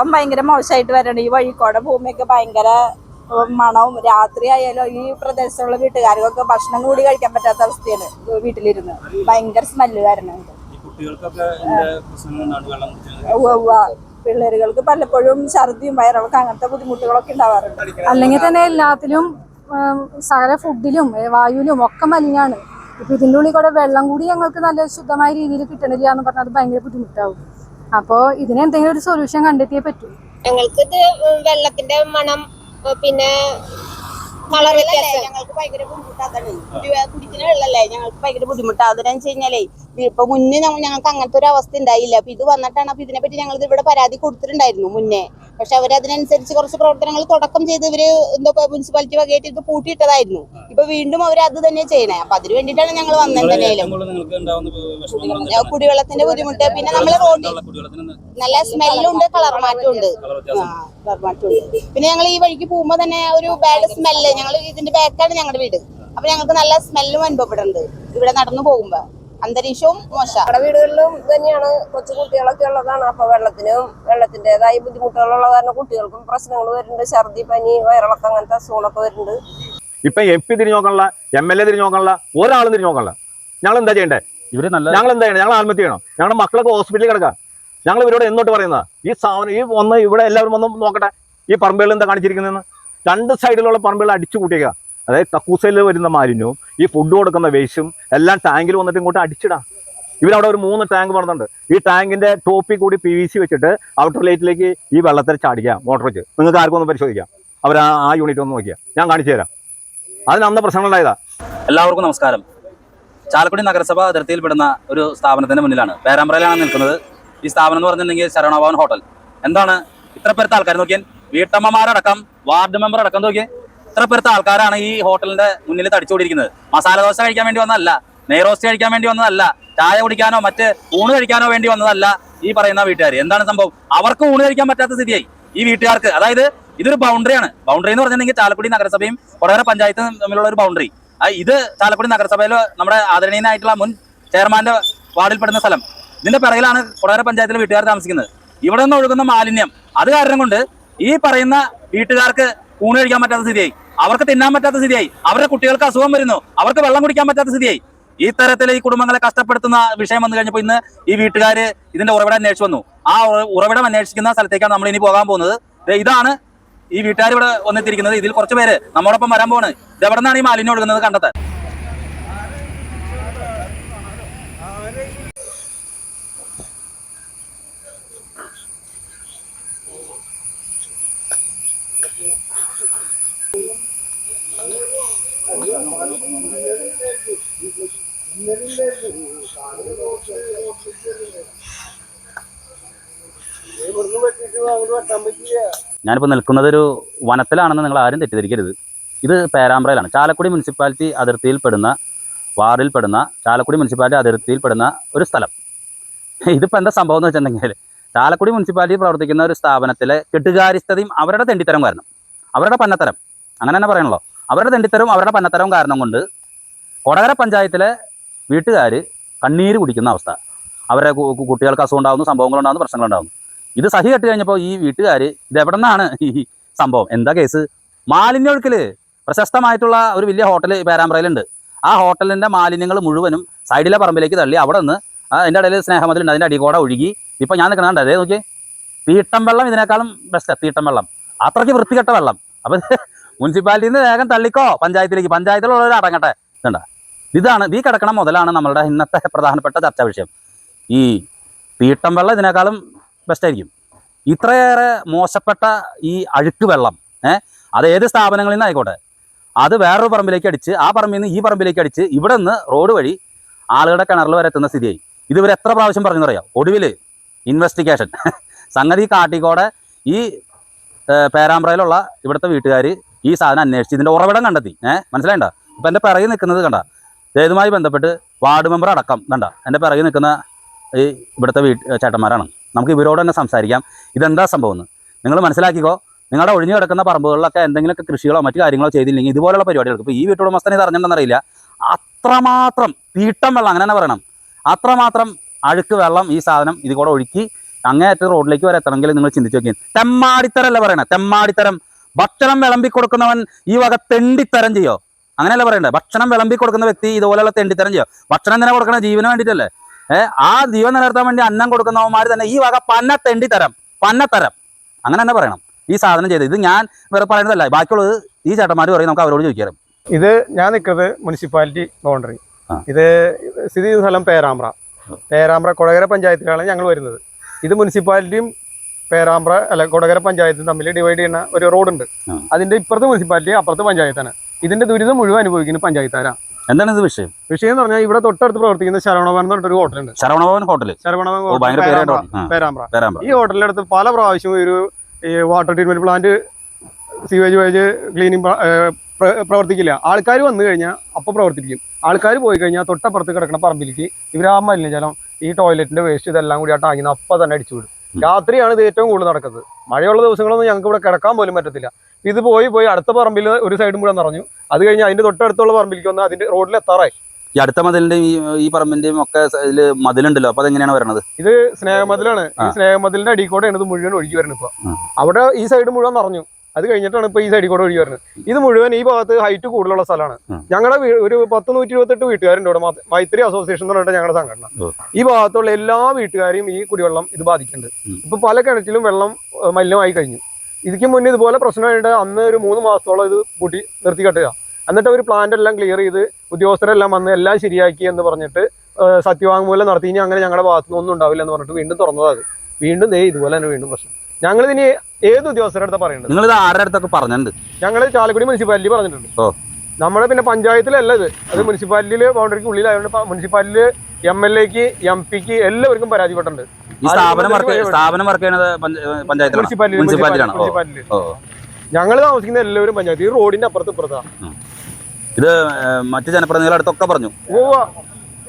വെള്ളം ഭയങ്കര മോശമായിട്ട് വരണം. ഈ വഴിക്കോടെ ഭൂമിയൊക്കെ ഭയങ്കര മണവും രാത്രി ആയാലും ഈ പ്രദേശത്തുള്ള വീട്ടുകാർക്കൊക്കെ ഭക്ഷണം കൂടി കഴിക്കാൻ പറ്റാത്ത അവസ്ഥയാണ് വീട്ടിലിരുന്ന്. ഭയങ്കര സ്മെല്ല് വരണുണ്ട്. പിള്ളേരുകൾക്ക് പലപ്പോഴും ഛർദിയും വയറിളക്കം അങ്ങനത്തെ ബുദ്ധിമുട്ടുകളൊക്കെ ഉണ്ടാവാറുണ്ട്. അല്ലെങ്കിൽ തന്നെ എല്ലാത്തിലും സകല ഫുഡിലും വായുവിലും ഒക്കെ മലിനാണ്. ഇപ്പൊ ഇതിന്റെ ഉള്ളിൽ കൂടെ വെള്ളം കൂടി ഞങ്ങൾക്ക് നല്ല ശുദ്ധമായ രീതിയിൽ കിട്ടണില്ല എന്ന് പറഞ്ഞാൽ അത് ഭയങ്കര ബുദ്ധിമുട്ടാവും. അപ്പോൾ ഇതിന് എന്തെങ്കിലും ഒരു സൊല്യൂഷൻ കണ്ടെത്തിയേ പറ്റൂ. ഞങ്ങൾക്ക് ഇത് വെള്ളത്തിന്റെ മണം പിന്നെ കളർ വ്യത്യാസം. ഞങ്ങൾക്ക് ഭയങ്കര ബുദ്ധിമുട്ടാണ് കുടിക്കുന്ന വെള്ളമല്ലേ ഞങ്ങൾക്ക് ഭയങ്കര ബുദ്ധിമുട്ടാണ് അതെന്നു വെച്ച് കഴിഞ്ഞാലേ ഇപ്പൊ മുന്നേ ഞങ്ങൾക്ക് അങ്ങനത്തെ ഒരു അവസ്ഥ ഉണ്ടായില്ല. അപ്പൊ ഇത് വന്നിട്ടാണ് അപ്പൊ ഇതിനെ പറ്റി ഞങ്ങൾ ഇവിടെ പരാതി കൊടുത്തിട്ടുണ്ടായിരുന്നു മുന്നേ. പക്ഷെ അവർ അതിനനുസരിച്ച് കുറച്ച് പ്രവർത്തനങ്ങൾ തുടക്കം ചെയ്ത് ഇവർ എന്തോ മുനിസിപ്പാലിറ്റി വകയായിട്ട് ഇത് പൂട്ടിയിട്ടതായിരുന്നു. ഇപ്പൊ വീണ്ടും അവർ അത് തന്നെ ചെയ്യണേ. അപ്പൊ അതിന് വേണ്ടിയിട്ടാണ് ഞങ്ങൾ വന്നത്? കുടിവെള്ളത്തിന്റെ ബുദ്ധിമുട്ട്. പിന്നെ നമ്മളെ റോഡിൽ നല്ല സ്മെല്ലുണ്ട് കളർ മാറ്റമുണ്ട്. ഉണ്ട് കളർ മാറ്റമുണ്ട്. പിന്നെ ഞങ്ങൾ ഈ വഴിക്ക് പോകുമ്പോ തന്നെ ഒരു ബാഡ് സ്മെല്ല് ഞങ്ങൾ ഇതിന്റെ ബാക്കാണ് ഞങ്ങളുടെ വീട്. അപ്പൊ ഞങ്ങൾക്ക് നല്ല സ്മെല്ലും അനുഭവപ്പെടുന്നുണ്ട്. ഇവിടെ നടന്നു പോകുമ്പോ. അന്തരീക്ഷവും മോശം. നമ്മുടെ വീടുകളിലും തന്നെയാണ് കൊച്ചു കുട്ടികളൊക്കെ ഉള്ളതാണ്. അപ്പൊ വെള്ളത്തിനും വെള്ളത്തിന്റേതായ ബുദ്ധിമുട്ടുകളുള്ള കാരണം കുട്ടികൾക്കും പ്രശ്നങ്ങൾ വരുന്നുണ്ട്. ഛർദി പനി വയറിളക്കം അങ്ങനത്തെ അസുഖങ്ങളൊക്കെ വരുന്നുണ്ട്. ഇപ്പൊ എം പി തിരിഞ്ഞു നോക്കാനുള്ള എം എൽ എ തിരിഞ്ഞു നോക്കാനുള്ള ഒരാളും തിരിഞ്ഞു നോക്കാനുള്ള ഞങ്ങൾ എന്താ ചെയ്യണ്ടേ? ഇവർ നല്ല ഞങ്ങൾ എന്താ ചെയ്യണം ഞങ്ങൾ ആത്മഹത്യ ചെയ്യണം. ഞങ്ങളുടെ മക്കളൊക്കെ ഹോസ്പിറ്റലിൽ കിടക്കാം. ഞങ്ങൾ ഇവരോട് എന്നോട്ട് പറയുന്നത് ഈ സാധനം ഈ ഒന്ന് ഇവിടെ എല്ലാവരും ഒന്ന് നോക്കട്ടെ. ഈ പറമ്പുകളിൽ എന്താ കാണിച്ചിരിക്കുന്നതെന്ന്? രണ്ട് സൈഡിലുള്ള പറമ്പുകൾ അടിച്ചു കൂട്ടിയേക്കുക അതായത് കക്കൂസയിൽ വരുന്ന മാലിന്യവും ഈ ഫുഡ് കൊടുക്കുന്ന വേസ്റ്റും എല്ലാം ടാങ്കിൽ വന്നിട്ട് ഇങ്ങോട്ട് അടിച്ചിടാം. ഇവരവിടെ ഒരു മൂന്ന് ടാങ്ക് പറഞ്ഞിട്ടുണ്ട്. ഈ ടാങ്കിന്റെ ടോപ്പിൽ കൂടി പി വി സി വെച്ചിട്ട് ഔട്ടർ ലൈറ്റിലേക്ക് ഈ വെള്ളത്തിൽ ചാടിക്കാം മോട്ടർ വെച്ച്. നിങ്ങൾക്ക് ആർക്കും ഒന്ന് പരിശോധിക്കാം. അവർ ആ ആ യൂണിറ്റ് ഒന്ന് നോക്കിയാൽ ഞാൻ കാണിച്ചു തരാം. അതിന് അന്ന് പ്രശ്നങ്ങളുണ്ടായതാ എല്ലാവർക്കും നമസ്കാരം. ചാലക്കുടി നഗരസഭ അതിർത്തിയിൽപ്പെടുന്ന ഒരു സ്ഥാപനത്തിന്റെ മുന്നിലാണ്. പേരാമ്പ്രയിലാണ് നിൽക്കുന്നത് ഈ സ്ഥാപനം എന്ന് പറഞ്ഞിട്ടുണ്ടെങ്കിൽ ശരണഭവൻ ഹോട്ടൽ. എന്താണ് ഇത്ര പേരത്തെ ആൾക്കാർ നോക്കിയാൽ വീട്ടമ്മമാരടക്കം വാർഡ് മെമ്പർ അടക്കം നോക്കിയാൽ ഇത്ര പേരത്തെ ആൾക്കാരാണ് ഈ ഹോട്ടലിന്റെ മുന്നിൽ തടിച്ചുകൊണ്ടിരിക്കുന്നത് മസാല ദോശ കഴിക്കാൻ വേണ്ടി വന്നതല്ല നെയ്റോസ്റ്റ് കഴിക്കാൻ വേണ്ടി വന്നതല്ല ചായ കുടിക്കാനോ മറ്റ് ഊണ് കഴിക്കാനോ വേണ്ടി വന്നതല്ല ഈ പറയുന്ന വീട്ടുകാർ എന്താണ് സംഭവം? അവർക്ക് ഊണ് കഴിക്കാൻ പറ്റാത്ത സ്ഥിതിയായി. ഈ വീട്ടുകാർക്ക് അതായത് ഇതൊരു ബൗണ്ടറിയാണ് ബൗണ്ടറി എന്ന് പറഞ്ഞിട്ടുണ്ടെങ്കിൽ ചാലക്കുടി നഗരസഭയും കൊടകര പഞ്ചായത്തും തമ്മിലുള്ള ഒരു ബൗണ്ടറി ഇത് ചാലക്കുടി നഗരസഭയിലെ നമ്മുടെ ആദരണീയനായിട്ടുള്ള മുൻ ചെയർമാന്റെ വാർഡിൽപ്പെടുന്ന സ്ഥലം. ഇതിന്റെ പിറകിലാണ് കൊടകര പഞ്ചായത്തിലെ വീട്ടുകാർ താമസിക്കുന്നത്. ഇവിടെ നിന്ന് ഒഴുകുന്ന മാലിന്യം. അത് കാരണം കൊണ്ട് ഈ പറയുന്ന വീട്ടുകാർക്ക് ഊണ് കഴിക്കാൻ പറ്റാത്ത സ്ഥിതിയായി. അവർക്ക് തിന്നാൻ പറ്റാത്ത സ്ഥിതിയായി. അവരുടെ കുട്ടികൾക്ക് അസുഖം വരുന്നു. അവർക്ക് വെള്ളം കുടിക്കാൻ പറ്റാത്ത സ്ഥിതിയായി. ഈ തരത്തിൽ ഈ കുടുംബങ്ങളെ കഷ്ടപ്പെടുത്തുന്ന വിഷയം വന്നു കഴിഞ്ഞപ്പോൾ ഇന്ന് ഈ വീട്ടുകാർ ഇതിന്റെ ഉറവിടം അന്വേഷിച്ചു വന്നു. ആ ഉറ- ഉറവിടം അന്വേഷിക്കുന്ന സ്ഥലത്തേക്കാണ് നമ്മൾ ഇനി പോകാൻ പോകുന്നത്. ഇതാണ് ഈ വീട്ടുകാർ ഇവിടെ വന്നെത്തിയിരിക്കുന്നത് ഇതിൽ കുറച്ച് പേര് നമ്മോടൊപ്പം വരാൻ പോകുന്നത് ഇത് എവിടെ നിന്നാണ് ഈ മാലിന്യം ഒഴുകുന്നത് കണ്ടെത്താൻ? ഞാനിപ്പോൾ നിൽക്കുന്നത് ഒരു വനത്തിലാണെന്ന് നിങ്ങൾ ആരും തെറ്റിദ്ധരിക്കരുത്. ഇത് പേരാമ്പ്രയിലാണ്. ചാലക്കുടി മുനിസിപ്പാലിറ്റി അതിർത്തിയിൽപ്പെടുന്ന വാർഡിൽപ്പെടുന്ന ചാലക്കുടി മുനിസിപ്പാലിറ്റി അതിർത്തിയിൽപ്പെടുന്ന ഒരു സ്ഥലം. ഇതിപ്പോൾ എന്താ സംഭവം എന്ന് വെച്ചിട്ടുണ്ടെങ്കിൽ ചാലക്കുടി മുനിസിപ്പാലിറ്റി പ്രവർത്തിക്കുന്ന ഒരു സ്ഥാപനത്തിലെ കെട്ടുകാരിസ്ഥതയും അവരുടെ തെണ്ടിത്തരം കാരണം. അവരുടെ പന്നത്തരം. അങ്ങനെ തന്നെ പറയണല്ലോ. അവരുടെ തെണ്ടിത്തരവും അവരുടെ പന്നത്തരവും കാരണം കൊണ്ട് കൊടകര പഞ്ചായത്തിലെ വീട്ടുകാർ കണ്ണീര് കുടിക്കുന്ന അവസ്ഥ. അവരുടെ കുട്ടികൾക്ക് അസുഖം ഉണ്ടാകുന്നു സംഭവങ്ങളുണ്ടാകുന്നു പ്രശ്നങ്ങളുണ്ടാകുന്നു ഇത് സഹി കെട്ട് കഴിഞ്ഞപ്പോൾ ഈ വീട്ടുകാർ ഇത് എവിടെ നിന്നാണ് ഈ സംഭവം? എന്താ കേസ് മാലിന്യ ഒഴുക്കിൽ പ്രശസ്തമായിട്ടുള്ള ഒരു വലിയ ഹോട്ടൽ പേരാമ്പ്രയിലുണ്ട്. ആ ഹോട്ടലിന്റെ മാലിന്യങ്ങൾ മുഴുവനും സൈഡിലെ പറമ്പിലേക്ക് തള്ളി അവിടെ നിന്ന് അതിന്റെ ഇടയിൽ സ്നേഹമതിലുണ്ട്. അതിന്റെ അടികൂടെ ഒഴുകി ഇപ്പം ഞാൻ നിൽക്കുന്നുണ്ട് അതേ നോക്കിയേ. തീട്ടം വെള്ളം ഇതിനേക്കാളും ബെസ്റ്റാണ് തീട്ടം വെള്ളം. അത്രയ്ക്ക് വൃത്തികെട്ട വെള്ളം. അപ്പോൾ മുനിസിപ്പാലിറ്റിയിൽ നിന്ന് വേഗം തള്ളിക്കോ പഞ്ചായത്തിലേക്ക്. പഞ്ചായത്തിലുള്ളവർ അടങ്ങട്ടെ. ഇതണ്ട? ഇതാണ് ഈ കിടക്കണ മുതലാണ് നമ്മളുടെ ഇന്നത്തെ പ്രധാനപ്പെട്ട ചർച്ചാ വിഷയം. ഈ പീട്ടം വെള്ളം ഇതിനേക്കാളും ബെസ്റ്റ് ആയിരിക്കും. ഇത്രയേറെ മോശപ്പെട്ട ഈ അഴുക്ക് വെള്ളം ഏഹ് അത് ഏത് സ്ഥാപനങ്ങളിൽ നിന്ന് ആയിക്കോട്ടെ അത് വേറൊരു പറമ്പിലേക്ക് അടിച്ച് ആ പറമ്പിൽ നിന്ന് ഈ പറമ്പിലേക്ക് അടിച്ച് ഇവിടെ നിന്ന് റോഡ് വഴി ആളുകളുടെ കിണറിൽ വരെ എത്തുന്ന സ്ഥിതിയായി. ഇത് ഇവർ എത്ര പ്രാവശ്യം പറഞ്ഞു പറയാം ഒടുവിൽ ഇൻവെസ്റ്റിഗേഷൻ സംഗതി കാട്ടിക്കോടെ ഈ പേരാമ്പ്രയിലുള്ള ഇവിടുത്തെ വീട്ടുകാർ ഈ സാധനം അന്വേഷിച്ച് ഇതിന്റെ ഉറവിടം കണ്ടെത്തി. ഏഹ് മനസ്സിലായിണ്ട? ഇപ്പം എന്റെ പിറകിൽ നിൽക്കുന്നത് കണ്ട. ഇതുമായി ബന്ധപ്പെട്ട് വാർഡ് മെമ്പർ അടക്കം കണ്ട? എന്റെ പിറകിൽ നിൽക്കുന്ന ഈ ഇവിടുത്തെ വീട്ട് ചേട്ടന്മാരാണ്. നമുക്ക് ഇവരോട് തന്നെ സംസാരിക്കാം. ഇതെന്താ സംഭവം എന്ന്. നിങ്ങൾ മനസ്സിലാക്കിക്കോ നിങ്ങളുടെ ഒഴിഞ്ഞു കിടക്കുന്ന പറമ്പുകളിലൊക്കെ എന്തെങ്കിലുമൊക്കെ കൃഷികളോ മറ്റു കാര്യങ്ങളോ ചെയ്തില്ലെങ്കിൽ ഇതുപോലുള്ള പരിപാടികൾക്ക് ഇപ്പോൾ ഈ വീട്ടുടമസ്ഥനെ ഇത് അറിഞ്ഞിട്ടുണ്ടെന്നറിയില്ല അത്രമാത്രം തീട്ടം വെള്ളം അങ്ങനെ തന്നെ പറയണം. അത്രമാത്രം അഴുക്ക് വെള്ളം ഈ സാധനം ഇത് കൂടെ ഒഴുക്കി അങ്ങേയറ്റ റോഡിലേക്ക് വരെ എത്തണമെങ്കിൽ നിങ്ങൾ ചിന്തിച്ചു നോക്കി തെമ്മാടിത്തരല്ല പറയണേ? തെമ്മാടിത്തരം. ഭക്ഷണം വിളമ്പി കൊടുക്കുന്നവൻ ഈ വക തെണ്ടിത്തരം ചെയ്യോ? അങ്ങനെയല്ല പറയണ്ടേ? ഭക്ഷണം വിളമ്പി കൊടുക്കുന്ന വ്യക്തി ഇതുപോലെയുള്ള തെണ്ടിത്തരം ചെയ്യോ. ഭക്ഷണം എന്തിനാ കൊടുക്കണ ജീവന് വേണ്ടിയിട്ടല്ലേ? ഏഹ് ആ ജീവൻ നിലനിർത്താൻ വേണ്ടി അന്നം കൊടുക്കുന്നവന്മാർ തന്നെ ഈ വക പന്ന തെണ്ടിത്തരം പന്നത്തരം അങ്ങനെ തന്നെ പറയണം. ഈ സാധനം ചെയ്ത് ഇത് ഞാൻ വേറെ പറയുന്നതല്ല. ബാക്കിയുള്ളത് ഈ ചേട്ടന്മാർ പറയും നമുക്ക് അവരോട് ചോദിക്കാം ഇത് ഞാൻ നിൽക്കുന്നത് മുനിസിപ്പാലിറ്റി ബൗണ്ടറി. ഇത് സ്ഥിതി ചെയ്ത സ്ഥലം പേരാമ്പ്ര. പേരാമ്പ്ര കൊടകര പഞ്ചായത്തിലാണ് ഞങ്ങൾ വരുന്നത്. ഇത് മുനിസിപ്പാലിറ്റിയും പേരാമ്പ്ര അല്ല കൊടകര പഞ്ചായത്തും തമ്മിൽ ഡിവൈഡ് ചെയ്യുന്ന ഒരു റോഡുണ്ട്. അതിന്റെ അതിന്റെ ഇപ്പുറത്ത് മുനിസിപ്പാലിറ്റി അപ്പുറത്ത് പഞ്ചായത്താണ്. ഇതിന്റെ ദുരിതം മുഴുവൻ അനുഭവിക്കുന്നത് പഞ്ചായത്താരാ എന്താണ് ഇത് വിഷയം? വിഷയം എന്ന് പറഞ്ഞാൽ ഇവിടെ തൊട്ടടുത്ത് പ്രവർത്തിക്കുന്ന ശരവണഭവൻ എന്ന് പറഞ്ഞിട്ടൊരു ഹോട്ടലുണ്ട്. ശരവണഭവൻ ഹോട്ടൽ ശരവണഭവൻ പേരാമ്പ്ര. ഈ ഹോട്ടലിന്റെ അടുത്ത് പല പ്രാവശ്യവും ഒരു water treatment plant sewage wage cleaning പ്രവർത്തിക്കില്ല. ആൾക്കാർ വന്നു കഴിഞ്ഞാൽ അപ്പോൾ പ്രവർത്തിക്കും ആൾക്കാർ പോയി കഴിഞ്ഞാൽ തൊട്ടപ്പുറത്ത് കിടക്കുന്ന പറമ്പിലേക്ക് ഇവർ ആ മലിനജലം ഈ ടോയ്ലറ്റിന്റെ വേസ്റ്റ് ഇതെല്ലാം കൂടി ആ ടാങ്ങിന്ന് അപ്പം തന്നെ അടിച്ചു വിടും. രാത്രിയാണ് ഇത് ഏറ്റവും കൂടുതൽ നടക്കുന്നത്. മഴയുള്ള ദിവസങ്ങളൊന്നും ഞങ്ങൾക്ക് ഇവിടെ കിടക്കാൻ പോലും പറ്റത്തില്ല. ഇത് പോയി പോയി അടുത്ത പറമ്പിൽ ഒരു സൈഡും കൂടെ നിറഞ്ഞു. അത് കഴിഞ്ഞ് അതിന്റെ തൊട്ടടുത്തുള്ള പറമ്പിലേക്ക് വന്ന് അതിന്റെ റോഡിൽ എത്താറായി. ഈ അടുത്ത മതിലിന്റെയും ഈ പറമ്പിന്റെയും ഒക്കെ ഇതിൽ മതിലുണ്ടല്ലോ അപ്പൊ അതെങ്ങനെയാണ് വരണത്? ഇത് സ്നേഹമതിലാണ്. ഈ സ്നേഹമതിലിന്റെ അടിക്കോടെ കൂടെയാണ് ഇത് മുഴുവൻ ഒഴുകി വരുന്നത് ഇപ്പൊ. അവിടെ ഈ സൈഡ് മുഴുവൻ നിറഞ്ഞു. അത് കഴിഞ്ഞിട്ടാണ് ഇപ്പൊ ഈ സൈഡിൽ കൂടെ ഒഴുകി വരുന്നത് ഇത് മുഴുവൻ ഈ ഭാഗത്ത് ഹൈറ്റ് കൂടുതലുള്ള സ്ഥലമാണ്. ഞങ്ങളുടെ ഒരു പത്ത് നൂറ്റി ഇരുപത്തെട്ട് വീട്ടുകാരുണ്ട് ഇവിടെ. മൈത്രി അസോസിയേഷൻ എന്ന് പറഞ്ഞിട്ട് ഞങ്ങളുടെ സംഘടന. ഈ ഭാഗത്തുള്ള എല്ലാ വീട്ടുകാരെയും ഈ കുടിവെള്ളം ഇത് ബാധിക്കുന്നുണ്ട്. ഇപ്പൊ പല കിണറ്റിലും വെള്ളം മലിനമായി കഴിഞ്ഞു. ഇതിക്ക് മുന്നേ ഇതുപോലെ പ്രശ്നമായിട്ട് അന്ന് ഒരു മൂന്ന് മാസത്തോളം ഇത് കൂട്ടി നിർത്തി കെട്ടുക. എന്നിട്ട് അവർ പ്ലാന്റ് എല്ലാം ക്ലിയർ ചെയ്ത് ഉദ്യോഗസ്ഥരെല്ലാം വന്ന് എല്ലാം ശരിയാക്കി എന്ന് പറഞ്ഞിട്ട് സത്യവാങ്മൂലം നടത്തി. ഇനി അങ്ങനെ ഞങ്ങളുടെ ഭാഗത്തു ഒന്നും ഉണ്ടാവില്ല എന്ന് പറഞ്ഞിട്ട് വീണ്ടും തുറന്നതാണ് വീണ്ടും ദേ ഇതുപോലെ തന്നെ വീണ്ടും പ്രശ്നം. ഞങ്ങൾ ഇനി ഏത് ഉദ്യോഗസ്ഥരുടെ അടുത്ത് പറയുന്നത് നിങ്ങൾ ഇത് ആരുടെ അടുത്തൊക്കെ പറഞ്ഞിട്ടുണ്ട് ഞങ്ങൾ ചാലക്കുടി മുനിസിപ്പാലിറ്റി പറഞ്ഞിട്ടുണ്ട്. ഓ. നമ്മുടെ പിന്നെ പഞ്ചായത്തിലല്ല ഇത്. അത് മുനിസിപ്പാലിറ്റിയിൽ ബൗണ്ടറിക്ക് ഉള്ളിലായതുകൊണ്ട് മുനിസിപ്പാലിറ്റിയിൽ എം എൽ എക്ക് എം പിക്ക് എല്ലാവർക്കും പരാതിപ്പെട്ടിട്ടുണ്ട്. ഈ സ്ഥാപനം വർക്ക് സ്ഥാപനം വർക്ക് ചെയ്യുന്നത് പഞ്ച- പഞ്ചായത്തിലാണ്. മുനിസിപ്പാലിറ്റിയിലാണ്. ഞങ്ങൾ താമസിക്കുന്ന എല്ലാവരും പഞ്ചായത്ത് ഈ റോഡിന്റെ അപ്പുറത്ത് ഇപ്പുറത്താ. ഇത് മറ്റു ജനപ്രതിനിധികളുടെ അടുത്തൊക്കെ പറഞ്ഞു.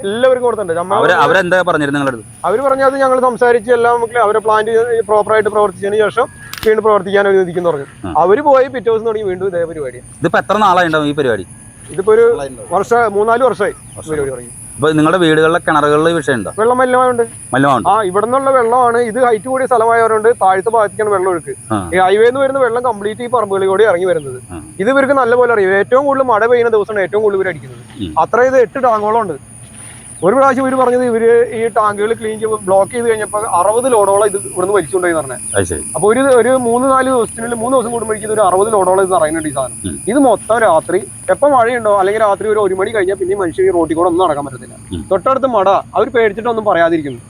എല്ലാവർക്കും കൊടുത്തിട്ടുണ്ട്. അവർ അവരെന്താ പറഞ്ഞിരുന്നു നിങ്ങളുടെ അവർ പറഞ്ഞത് ഞങ്ങൾ സംസാരിച്ച് എല്ലാം നമുക്ക് അവരെ പ്ലാന്റ് പ്രോപ്പറായിട്ട് പ്രവർത്തിച്ചതിന് ശേഷം വീണ്ടും പ്രവർത്തിക്കാൻ അനുവദിക്കുന്നു പറഞ്ഞു. അവർ അവർ പോയി പിറ്റേ ദിവസം തുടങ്ങി വീണ്ടും ഇതേ പരിപാടി. ഇതിപ്പോ എത്ര നാളായി ഉണ്ടാവും ഈ പരിപാടി? ഇതിപ്പോ ഒരു വർഷം മൂന്നാൽ വർഷമായി പരിപാടി തുടങ്ങി. ഇപ്പൊ നിങ്ങളുടെ വീടുകളിലെ കിണറുകളിൽ വിഷയം ഉണ്ടോ വെള്ളം മലിനമായുണ്ട്. മലിനമാണ് ആ ഇവിടെ നിന്നുള്ള വെള്ളമാണ്. ഇത് ഹൈറ്റ് കൂടിയ സ്ഥലമായവരുണ്ട് താഴത്തെ ഭാഗത്തേക്കാണ് വെള്ളം ഒഴുക്ക്. ഈ ഹൈവേന്ന് വരുന്ന വെള്ളം കംപ്ലീറ്റ് ഈ പറമ്പുകളിൽ കൂടി ഇറങ്ങി വരുന്നത്. ഇത് ഇവർക്ക് നല്ലപോലെ അറിയാം. ഏറ്റവും കൂടുതൽ മഴ പെയ്യുന്ന ദിവസമാണ് ഏറ്റവും കൂടുതൽ ഇവർ അടിക്കുന്നത്. അത്ര ഇത് എട്ട് ടാങ്കോളം ഉണ്ട് ഒരു പ്രാവശ്യം ഇവർ പറഞ്ഞത് ഇവർ ഈ ടാങ്കുകൾ ക്ലീൻ ചെയ്യുമ്പോൾ ബ്ലോക്ക് ചെയ്ത് കഴിഞ്ഞപ്പോൾ അറുപത് ലോഡോളം ഇത് ഇവിടുന്ന് വലിച്ചുകൊണ്ടുപോയി പറഞ്ഞത് അപ്പൊ ഒരു ഒരു മൂന്ന് നാല് ദിവസത്തിനുള്ളിൽ മൂന്ന് ദിവസം കൂടുമ്പോഴേക്കും ഒരു അറുപത് ലോഡോളം ഇത് നിറയുന്നുണ്ട് ഈ സാധനം. ഇത് മൊത്തം രാത്രി എപ്പോൾ മഴയുണ്ടോ അല്ലെങ്കിൽ രാത്രി ഒരു ഒരു മണി കഴിഞ്ഞാൽ പിന്നെ മനുഷ്യർ ഈ റോട്ടിൽ കൂടെ ഒന്നും നടക്കാൻ പറ്റത്തില്ല. തൊട്ടടുത്ത് മട അവർ പേടിച്ചിട്ടൊന്നും പറയാതിരിക്കുന്നു.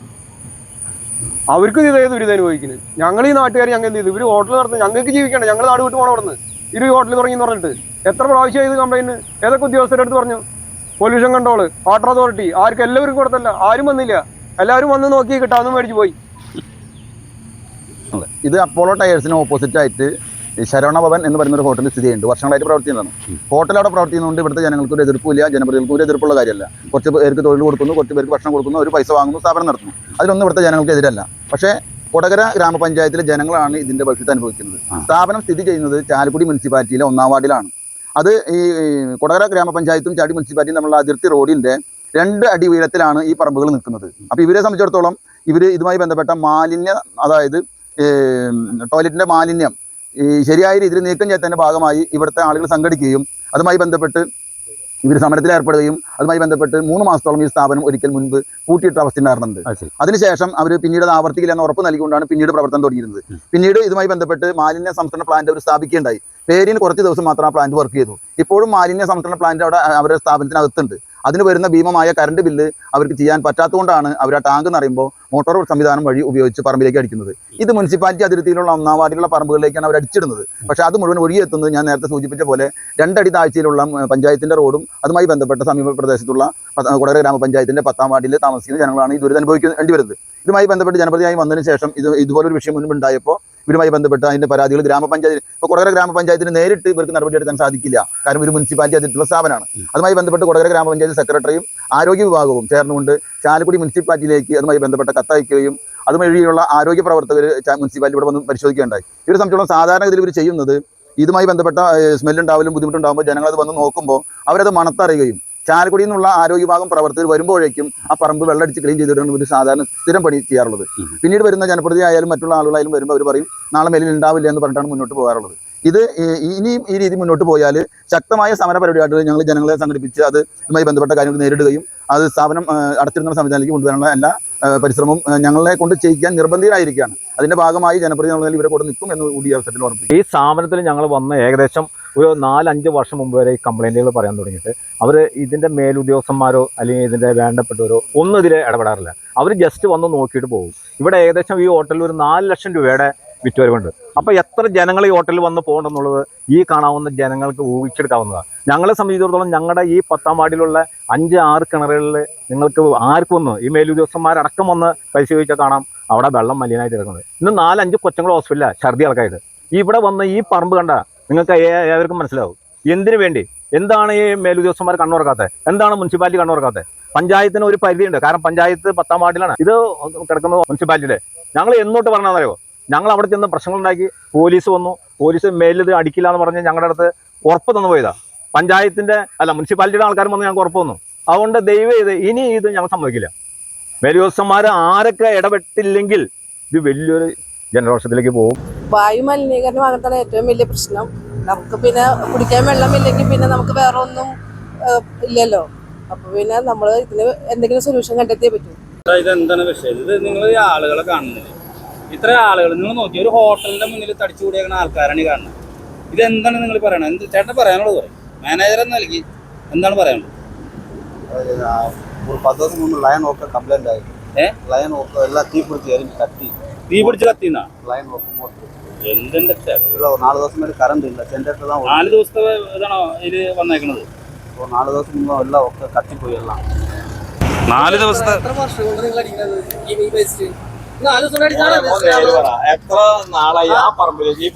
അവർക്കും ഇതേ ദുരിതം അനുഭവിക്കുന്നത് ഞങ്ങൾ ഈ നാട്ടുകാർ ഞങ്ങൾ എന്ത് ചെയ്തു? ഇവർ ഹോട്ടൽ നടത്തുന്നത് ഞങ്ങൾക്ക് ജീവിക്കണ്ട. ഞങ്ങൾ നാട് വിട്ട് പോകണം അവിടെ നിന്ന് ഇരു ഹോട്ടലിൽ തുടങ്ങി എന്ന് പറഞ്ഞിട്ട്. എത്ര പ്രാവശ്യം ഇത് കംപ്ലൈന്റ് ഏതൊക്കെ ഉദ്യോഗസ്ഥരുടെ അടുത്ത് പറഞ്ഞു? പൊല്യൂഷൻ കൺട്രോൾ വാട്ടർ അതോറിറ്റി ആർക്കും എല്ലാവർക്കും കൊടുത്തല്ല. ആരും വന്നില്ല. എല്ലാവരും വന്ന് നോക്കി കിട്ടാമെന്ന് മേടിച്ച് പോയി. ഇത് അപ്പോളോ ടയേഴ്സിന് ഓപ്പോസിറ്റ് ആയിട്ട് ഈ ശരവണ ഭവൻ എന്ന് പറയുന്ന ഒരു ഹോട്ടൽ സ്ഥിതി ചെയ്യുന്നുണ്ട്. വർഷങ്ങളായിട്ട് പ്രവർത്തിക്കുന്നതാണ്. ഹോട്ടൽ അവിടെ പ്രവർത്തിക്കുന്നതുകൊണ്ട് ഇവിടുത്തെ ജനങ്ങൾക്ക് ഒരു എതിർപ്പില്ല ജനപ്രതികൾക്ക് ഒരു എതിർപ്പുള്ള കാര്യമല്ല. കുറച്ച് പേർക്ക് തൊഴിൽ കൊടുക്കുന്നു കുറച്ച് പേർക്ക് ഭക്ഷണം കൊടുക്കുന്നു ഒരു പൈസ വാങ്ങുന്നു സ്ഥാപനം നടത്തുന്നു. അതിലൊന്നും ഇവിടുത്തെ ജനങ്ങൾക്ക് എതിരല്ല. പക്ഷേ കൊടകര ഗ്രാമപഞ്ചായത്തിലെ ജനങ്ങളാണ് ഇതിന്റെ ഭക്ഷ്യത്തെ അനുഭവിക്കുന്നത്. സ്ഥാപനം സ്ഥിതി ചെയ്യുന്നത് ചാലക്കുടി മുനിസിപ്പാലിറ്റിയിലെ ഒന്നാം വാർഡിലാണ്. അത് ഈ കൊടകര ഗ്രാമപഞ്ചായത്തും ചാടി മുനിസിപ്പാലിറ്റിയും തമ്മിലുള്ള അതിർത്തി റോഡിന്റെ രണ്ട് അടി ഉയരത്തിലാണ് ഈ പറമ്പുകൾ നിൽക്കുന്നത്. അപ്പോൾ ഇവരെ സംബന്ധിച്ചിടത്തോളം ഇവർ ഇതുമായി ബന്ധപ്പെട്ട മാലിന്യ അതായത് ടോയ്ലറ്റിന്റെ മാലിന്യം ഈ ശരിയായ രീതിയിൽ നീക്കം ചെയ്യുന്നതിന്റെ ഭാഗമായി ഇവിടുത്തെ ആളുകൾ സംഘടിക്കുകയും അതുമായി ബന്ധപ്പെട്ട് ഇവർ സമരത്തിലേർപ്പെടുകയും അതുമായി ബന്ധപ്പെട്ട് മൂന്ന് മാസത്തോളം ഈ സ്ഥാപനം ഒരിക്കൽ മുൻപ് പൂട്ടിയിട്ട അവസ്ഥ ഉണ്ടായിരുന്നുണ്ട്. അതിനുശേഷം അവർ പിന്നീട് അത് ആവർത്തിക്കില്ല എന്ന് ഉറപ്പ് നൽകിക്കൊണ്ടാണ് പിന്നീട് പ്രവർത്തനം തുടങ്ങിയിരുന്നത്. പിന്നീട് ഇതുമായി ബന്ധപ്പെട്ട് മാലിന്യ സംസ്കരണ പ്ലാന്റ് അവർ സ്ഥാപിക്കുകയുണ്ടായി. പേരിന് കുറച്ച് ദിവസം മാത്രം ആ പ്ലാന്റ് വർക്ക് ചെയ്തു. ഇപ്പോഴും മാലിന്യ സംസ്കരണ പ്ലാന്റ് അവിടെ അവരുടെ സ്ഥാപനത്തിനകത്തുണ്ട്. അതിന് വരുന്ന ഭീമമായ കറണ്ട് ബില്ല് അവർക്ക് ചെയ്യാൻ പറ്റാത്തതുകൊണ്ടാണ് അവർ ആ ടാങ്ക് നിറയുമ്പോൾ മോട്ടോർ സംവിധാനം വഴി ഉപയോഗിച്ച് പറമ്പിലേക്ക് അടിക്കുന്നത്. ഇത് മുനിസിപ്പാലിറ്റി അതിർത്തിയിലുള്ള ഒന്നാം വാർഡിലുള്ള പറമ്പുകളിലേക്കാണ് അവർ അടിച്ചിടുന്നത്. പക്ഷേ അത് മുഴുവൻ ഒഴുകിയെത്തുന്നത് ഞാൻ നേരത്തെ സൂചിപ്പിച്ച പോലെ രണ്ടടി താഴ്ചയിലുള്ള പഞ്ചായത്തിന്റെ റോഡും അതുമായി ബന്ധപ്പെട്ട സമീപ പ്രദേശത്തുള്ള പത്ത- ഗ്രാമപഞ്ചായത്തിന്റെ പത്താം വാർഡിൽ താമസിക്കുന്ന ജനങ്ങളാണ് ദുരിതം അനുഭവിക്കേണ്ടി വരുന്നത്. ഇതുമായി ബന്ധപ്പെട്ട് ജനപ്രതിയായി വന്നതിന് ശേഷം ഇത് ഇതുപോലൊരു വിഷയം മുൻപ് ഉണ്ടായപ്പോൾ ഇവരുമായി ബന്ധപ്പെട്ട് അതിന്റെ പരാതികൾ ഗ്രാമപഞ്ചായത്ത് ഇപ്പോൾ കൊടകര ഗ്രാമപഞ്ചായത്തിന് നേരിട്ട് ഇവർക്ക് നടപടിയെടുക്കാൻ സാധിക്കില്ല. കാരണം ഒരു മുനിസിപ്പാലിറ്റി അതിട്ടുള്ള സ്ഥാപനമാണ്. അതുമായി ബന്ധപ്പെട്ട് കൊടകര ഗ്രാമപഞ്ചായത്ത് സെക്രട്ടറിയും ആരോഗ്യ വിഭാഗവും ചേർന്നുകൊണ്ട് ചാലക്കുടി മുനിസിപ്പാലിറ്റിയിലേക്ക് അതുമായി ബന്ധപ്പെട്ട കത്തയക്കുകയും അതുവഴിയുള്ള ആരോഗ്യ പ്രവർത്തകർ മുനിസിപ്പാലിറ്റി ഇവിടെ വന്ന് പരിശോധിക്കുകയുണ്ടായി. ഇവരെ സംബന്ധിച്ചോളം സാധാരണഗതിയിൽ ഇവർ ചെയ്യുന്നത് ഇതുമായി ബന്ധപ്പെട്ട സ്മെല്ലുണ്ടാവലും ബുദ്ധിമുട്ടുണ്ടാകുമ്പോൾ ജനങ്ങളത് വന്ന് നോക്കുമ്പോൾ അവരത് മണത്തറിയുകയും ചാലക്കുടിയിൽ നിന്നുള്ള ആരോഗ്യ വിഭാഗം പ്രവർത്തകർ വരുമ്പോഴേക്കും ആ പറമ്പ് വെള്ളടിച്ച് ക്ലീൻ ചെയ്തിട്ടാണ് ഒരു സാധാരണ സ്ഥിരം പണി ചെയ്യാറുള്ളത്. പിന്നീട് വരുന്ന ജനപ്രതി ആയാലും മറ്റുള്ള ആളുകളായാലും വരുമ്പോൾ അവർ പറയും നാളെ മേലിൽ ഉണ്ടാവില്ല എന്ന് പറഞ്ഞിട്ടാണ് മുന്നോട്ട് പോകാറുള്ളത്. ഇത് ഇനിയും ഈ രീതി മുന്നോട്ട് പോയാൽ ശക്തമായ സമര പരിപാടികൾ ഞങ്ങൾ ജനങ്ങളെ സംഘടിപ്പിച്ച് അത് ഇതുമായി ബന്ധപ്പെട്ട കാര്യങ്ങൾ നേരിടുകയും അത് സ്ഥാപനം അടച്ചിരുന്ന സംവിധാനത്തിലേക്ക് കൊണ്ടുവരാനുള്ള എല്ലാ പരിശ്രമവും ഞങ്ങളെ കൊണ്ട് ചെയ്യിക്കാൻ നിർബന്ധിതരായിരിക്കുകയാണ്. അതിന്റെ ഭാഗമായി ജനപ്രതിനിധികൾ ഇവരെ കൂടെ നിൽക്കും എന്ന് കൂടി അവസരത്തിൽ ഓർമ്മിക്കും ഈ സ്ഥാപനത്തിൽ ഞങ്ങൾ വന്ന് ഏകദേശം ഒരു നാലഞ്ച് വർഷം മുമ്പ് വരെ ഈ കംപ്ലൈന്റുകൾ പറയാൻ തുടങ്ങിയിട്ട് അവർ ഇതിന്റെ മേലുദ്യോഗസ്ഥന്മാരോ അല്ലെങ്കിൽ ഇതിന്റെ വേണ്ടപ്പെട്ടവരോ ഒന്നും ഇതിൽ ഇടപെടാറില്ല. അവർ ജസ്റ്റ് വന്ന് നോക്കിയിട്ട് പോകും. ഇവിടെ ഏകദേശം ഈ ഹോട്ടലിൽ ഒരു നാല് ലക്ഷം രൂപയുടെ വിറ്റുവരവുണ്ട്. അപ്പോൾ എത്ര ജനങ്ങൾ ഈ ഹോട്ടലിൽ വന്ന് പോകണമെന്നുള്ളത് ഈ കാണാവുന്ന ജനങ്ങൾക്ക് ഊഹിച്ചെടുക്കാവുന്നതാണ്. ഞങ്ങളെ സംബന്ധിച്ചിടത്തോളം ഞങ്ങളുടെ ഈ പത്താം വാർഡിലുള്ള അഞ്ച് ആറ് കിണറുകളിൽ നിങ്ങൾക്ക് ആർക്കും ഒന്ന് ഈ മേലുദ്യോഗസ്ഥന്മാരടക്കം വന്ന് പരിശോധിച്ചാൽ കാണാം അവിടെ വെള്ളം മലിനായിട്ട് കിടക്കുന്നത്. ഇന്ന് നാലഞ്ച് കൊച്ചങ്ങൾ ഹോസ്പിറ്റലാണ് ഛർദി ആൾക്കായിട്ട് ഇവിടെ വന്ന് ഈ പറമ്പ് കണ്ട നിങ്ങൾക്ക് ഏവർക്കും മനസ്സിലാവും. എന്തിനു വേണ്ടി? എന്താണ് ഈ മേലുദ്യോഗസ്ഥന്മാർ കണ്ണുറക്കാത്തത് എന്താണ് മുനിസിപ്പാലിറ്റി കണ്ണുറക്കാത്തത് പഞ്ചായത്തിന് ഒരു പരിധിയുണ്ട്. കാരണം പഞ്ചായത്ത് പത്താം വാർഡിലാണ്. ഇത് കിടക്കുന്നത് മുനിസിപ്പാലിറ്റിയുടെ ഞങ്ങൾ എന്നോട്ട് പറഞ്ഞാൽ ഞങ്ങൾ അവിടെ ചെന്ന് പ്രശ്നങ്ങളുണ്ടാക്കി. പോലീസ് വന്നു. പോലീസ് മേലിൽ അടിക്കില്ല എന്ന് പറഞ്ഞ് ഞങ്ങളുടെ അടുത്ത് ഉറപ്പ് തന്നു പോയതാ. പഞ്ചായത്തിന്റെ അല്ല മുനിസിപ്പാലിറ്റിയുടെ ആൾക്കാർ വന്ന് ഞങ്ങൾക്ക് ഉറപ്പ് വന്നു. അതുകൊണ്ട് ദൈവം ഇത് ഇനി ഇത് ഞങ്ങൾ സമ്മതിക്കില്ല. മേലുദ്യോഗസ്ഥന്മാർ ആരൊക്കെ ഇടപെട്ടില്ലെങ്കിൽ ഇത് വലിയൊരു ജനരോഷത്തിലേക്ക് പോകും. വായു മലിനീകരണം അങ്ങനത്തെ ഏറ്റവും വലിയ പ്രശ്നം. നമുക്ക് പിന്നെ കുടിക്കാൻ വെള്ളമില്ലെങ്കിൽ പിന്നെ നമുക്ക് വേറെ ഒന്നും ഇല്ലല്ലോ. അപ്പൊ പിന്നെ നമ്മൾ ഇതിന് എന്തെങ്കിലും സൊല്യൂഷൻ കണ്ടെത്തിയേ പറ്റൂ. ഇതെന്താണ് വിഷയം? ഇത് നിങ്ങൾ ആളുകളെ കാണുന്നില്ല? ഇത്ര ആളുകൾ നിങ്ങൾ നോക്കി ഒരു ഹോട്ടലിന്റെ മുന്നിൽ തടിച്ചു കൂടിയേക്കുന്ന ആൾക്കാരാണ് ഈ കാണുന്നത്. ഇതെന്താണ് നിങ്ങൾ പറയണത്? എന്ത് ചേട്ടൻ പറയാനുള്ളത് പറയും. മാനേജർ നൽകി. എന്താണ് പറയാനുള്ളത്? ഒരു പത്ത് കംപ്ലൈന്റ് ആയി. ലയൺ ഒക്കെ എല്ലാം തീ പിടിച്ച് കത്തി. തീ പിടിച്ച് കത്തിന്നാ? ലൈൻ നാല് ദിവസം കറണ്ട് ഇല്ല. தான் നാല് ദിവസത്തെ ഇതാണോ നാല് ദിവസം എല്ലാം ഒക്കെ എല്ലാം. നാല് ദിവസത്തെ എത്ര വർഷം കൊണ്ട് നിങ്ങൾ ഈ എത്ര ഈ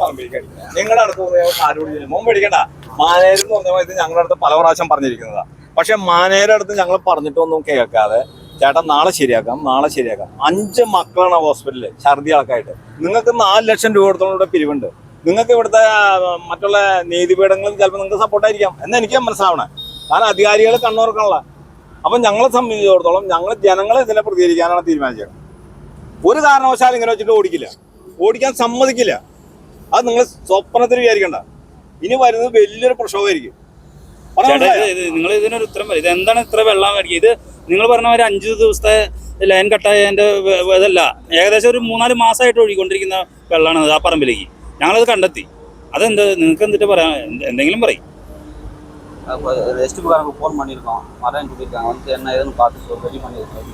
എന്ന് ഇത് ഞങ്ങളുടെ പല പ്രാവശ്യം പറഞ്ഞിരിക്കുന്നതാ. പക്ഷെ മാനേരടുത്ത് ഞങ്ങൾ പറഞ്ഞിട്ടൊന്നും കേൾക്കാതെ ചേട്ടൻ നാളെ ശരിയാക്കാം നാളെ ശരിയാക്കാം. അഞ്ച് മക്കളാണ് ഹോസ്പിറ്റലിൽ ഛർദി ആൾക്കായിട്ട്. നിങ്ങൾക്ക് നാല് ലക്ഷം രൂപ കൊടുത്തോടെ പിരിവുണ്ട്. നിങ്ങൾക്ക് ഇവിടുത്തെ മറ്റുള്ള നീതിപീഠങ്ങളും ചിലപ്പോൾ നിങ്ങൾക്ക് സപ്പോർട്ടായിരിക്കാം എന്ന് എനിക്ക് മനസ്സിലാവണേ. കാരണം അധികാരികൾ കണ്ണോർക്കാനുള്ള അപ്പം ഞങ്ങളെ സംബന്ധിച്ചിടത്തോളം ഞങ്ങൾ ജനങ്ങളെ ഇതിനെ പ്രതികരിക്കാനാണ് തീരുമാനിച്ചത്. ഒരു കാരണവശാലും ഇങ്ങനെ വെച്ചിട്ട് ഓടിക്കില്ല. ഓടിക്കാൻ സമ്മതിക്കില്ല. അത് നിങ്ങൾ സ്വപ്നത്തിൽ വിചാരിക്കണ്ട. ഇനി വരുന്നത് വലിയൊരു പ്രക്ഷോഭമായിരിക്കും? നിങ്ങൾ ഇതിനൊരു ഉത്തരം ഇത് എന്താണ് ഇത്ര വെള്ളം മേടിക്കുക? ഇത് നിങ്ങൾ പറഞ്ഞ ഒരു അഞ്ച് ദിവസത്തെ ലൈൻ കട്ടായതിന്റെ വ- വ- ഇതല്ല ഏകദേശം ഒരു മൂന്നാല് മാസമായിട്ട് ഒഴുകിക്കൊണ്ടിരിക്കുന്ന വെള്ളമാണ് ആ പറമ്പിലേക്ക് ഞങ്ങളത് കണ്ടെത്തി അതെന്ത് നിങ്ങൾക്ക് എന്നിട്ട് പറയാം എന്ത്- എന്തെങ്കിലും പറയും எஸ்டிபிகாரங்க ஃபோன் பண்ணியிருக்கோம் வரேன்னு சொல்லியிருக்காங்க வந்து என்ன ஏதுன்னு பார்த்து ரெடி பண்ணியிருக்கோம்